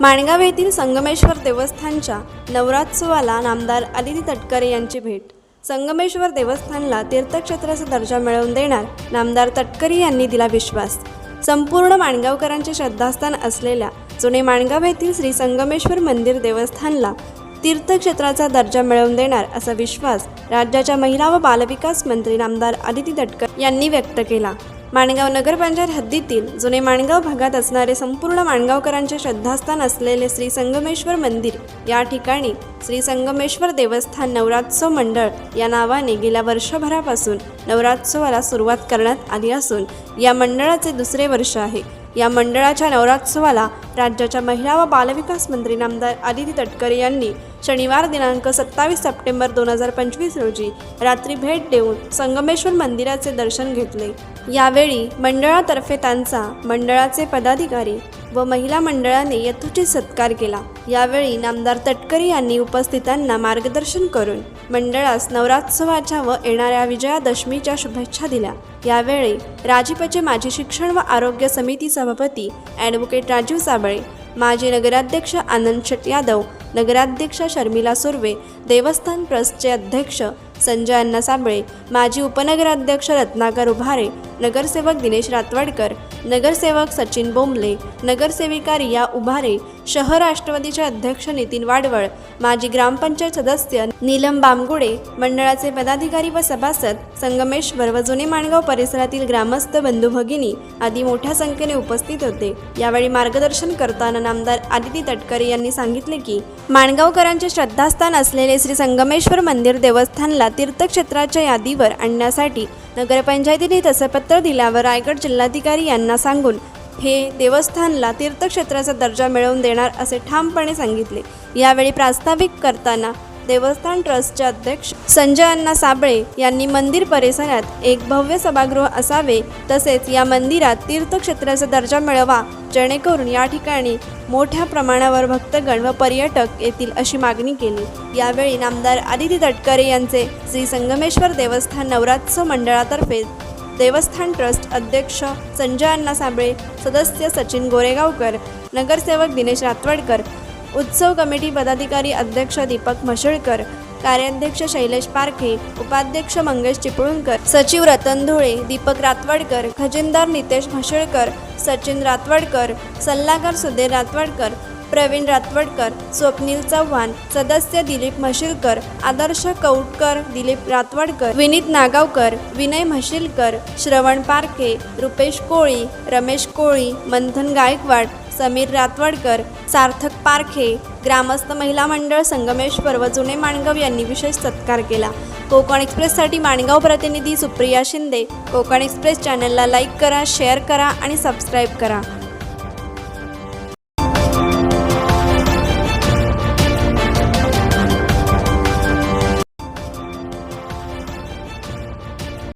माणगाव येथील संगमेश्वर देवस्थानच्या नवरात्सवाला नामदार अदिती तटकरे यांची भेट. संगमेश्वर देवस्थानला तीर्थक्षेत्राचा दर्जा मिळवून देणार नामदार तटकरे यांनी दिला विश्वास. संपूर्ण माणगावकरांचे श्रद्धास्थान असलेल्या जुने माणगाव येथील श्री संगमेश्वर मंदिर देवस्थानला तीर्थक्षेत्राचा दर्जा मिळवून देणार असा विश्वास राज्याच्या महिला व बालविकास मंत्री नामदार अदिती तटकर यांनी व्यक्त केला. माणगाव नगरपंचायत हद्दीतील जुने माणगाव भागात असणारे संपूर्ण माणगावकरांचे श्रद्धास्थान असलेले श्री संगमेश्वर मंदिर. या ठिकाणी श्री संगमेश्वर देवस्थान नवरात्सव मंडळ या नावाने गेल्या वर्षभरापासून नवरात्सवाला सुरुवात करण्यात आली असून या मंडळाचे दुसरे वर्ष आहे. या मंडळाच्या नवरात्रोत्सवाला राज्याच्या महिला व बालविकास मंत्री नामदार आदिती तटकरे यांनी शनिवार दिनांक सत्तावीस सप्टेंबर दोन हजार पंचवीस रोजी रात्री भेट देऊन संगमेश्वर मंदिराचे दर्शन घेतले. यावेळी मंडळातर्फे त्यांचा मंडळाचे पदाधिकारी व महिला मंडळाने यथोचित सत्कार केला. यावेळी नामदार तटकरे यांनी उपस्थितांना मार्गदर्शन करून मंडळास नवरात्सवाच्या व येणाऱ्या विजयादशमीच्या शुभेच्छा दिल्या. यावेळी राजीपचे माजी शिक्षण व आरोग्य समिती सभापती ॲडव्होकेट राजीव साबळे माजी नगराध्यक्ष आनंद शेट यादव नगराध्यक्ष शर्मिला सुर्वे देवस्थान ट्रस्टचे अध्यक्ष संजय अण्णा साबळे माजी उपनगराध्यक्ष रत्नाकर उभारे नगरसेवक दिनेश रातवाडकर नगरसेवक सचिन बोंबले नगरसेविका रिया उभारे शहर राष्ट्रवादीचे अध्यक्ष नितीन वाडवळ माजी ग्रामपंचायत सदस्य नीलम बामगुडे मंडळाचे पदाधिकारी व सभासद संगमेश्वर व जुने माणगाव परिसरातील ग्रामस्थ बंधू भगिनी आदी मोठ्या संख्येने उपस्थित होते. यावेळी मार्गदर्शन करताना नामदार आदिती तटकरे यांनी सांगितले की माणगावकरांचे श्रद्धास्थान असलेले श्री संगमेश्वर मंदिर देवस्थानला तीर्थक्षेत्राच्या यादीवर आणण्यासाठी नगरपंचायतीने तसे पत्र दिल्यावर रायगड जिल्हाधिकारी यांना सांगून हे देवस्थानला तीर्थक्षेत्राचा दर्जा मिळवून देणार असे ठामपणे सांगितले. यावेळी प्रास्ताविक करताना देवस्थान ट्रस्टचे अध्यक्ष संजय अण्णा साबळे यांनी मंदिर परिसरात एक भव्य सभागृह असावे तसेच या मंदिरात तीर्थक्षेत्राचा दर्जा मिळवा जेणेकरून या ठिकाणी मोठ्या प्रमाणावर भक्तगण व पर्यटक येतील अशी मागणी केली. यावेळी नामदार आदिती तटकरे यांचे श्री संगमेश्वर देवस्थान नवरात्सव मंडळातर्फे देवस्थान ट्रस्ट अध्यक्ष संजय अण्णा साबळे सदस्य सचिन गोरेगावकर नगरसेवक दिनेश रातवडकर उत्सव कमिटी पदाधिकारी अध्यक्ष दीपक म्हशळकर कार्याध्यक्ष शैलेश पारखे उपाध्यक्ष मंगेश चिपळूणकर सचिव रतन धुळे दीपक रातवडकर खजिनदार नितेश म्हशळकर सचिन रातवडकर सल्लागार सुधीर रातवडकर प्रवीण रातवडकर स्वप्नील चव्हाण सदस्य दिलीप म्हशीलकर आदर्श कौटकर दिलीप रातवडकर विनीत नागावकर विनय म्हशीलकर श्रवण पारखे रुपेश कोळी रमेश कोळी मंथन गायकवाड समीर रातवडकर सार्थक पारखे ग्रामस्थ महिला मंडळ संगमेश्वर व जुने माणगाव यांनी विशेष सत्कार केला. कोकण एक्सप्रेससाठी माणगाव प्रतिनिधी सुप्रिया शिंदे कोकण एक्सप्रेस चॅनलला लाईक करा शेअर करा आणि सबस्क्राईब करा.